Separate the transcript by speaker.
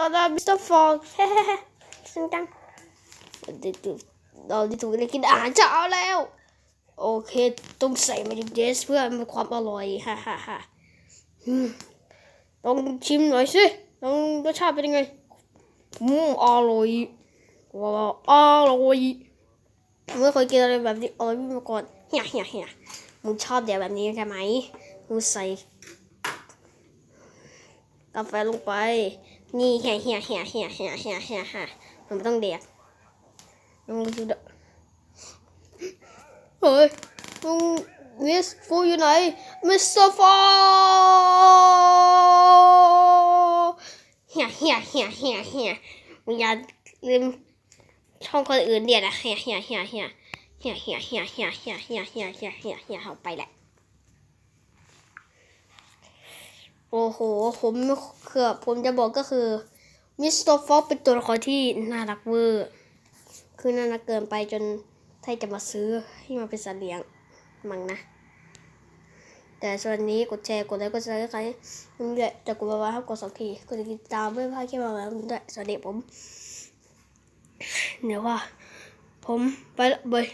Speaker 1: เราได้มิสเตอร์ฟอกเฮ้ๆซึ่งจังได้ถูกเราได้ถูกได้กินอาหารเช้าแล้ว โอเค ต้องใส่มายองเนสเพื่อมีความอร่อย ฮ่าฮ่าฮ่าต้องชิมหน่อยสิต้องรสชาติเป็นยังไง อืม อร่อยว้าวอร่อยไม่เคยกินอะไรแบบนี้อร่อยมาก่อนเฮียเฮียเฮียมึงชอบเดี๋ยวแบบนี้ใช่ไหมมึงใส่กาแฟลงไป นี่เฮียเฮียเฮียเฮียเฮียเฮียเฮียเฮียมันไม่ต้องเด็กมึงดูดเฮ้ยมึงมิสฟูอยู่ไหนมิสเตอร์ฟอเฮียเฮียเฮียเฮียเฮียมึงอย่าลืมช่องคนอื่นเดียวนะเฮียเฮียเฮียเฮียเฮียเฮียเฮียเฮียเฮียเฮียเฮียเฮียเฮียเฮียเอาไปแหละ โอ้โห ผมคือผมจะบอกก็คือมิสเตอร์ฟ็อกเป็นตัวละครที่น่ารักเวอร์คือน่ารักเกินไปจนไทยจะมาซื้อให้มาเป็นสัตว์เลี้ยงมั้งนะ แต่ส่วนนี้กดแชร์กดไลค์กดซับสไครต์ผมด้วยจะกดมาว่าห้กดสองทีกดติดตามเพื่อพลาดคลิปใหม่ๆผมด้วยสวัสดีผมเดี๋ยวว่า ผมไปละบาย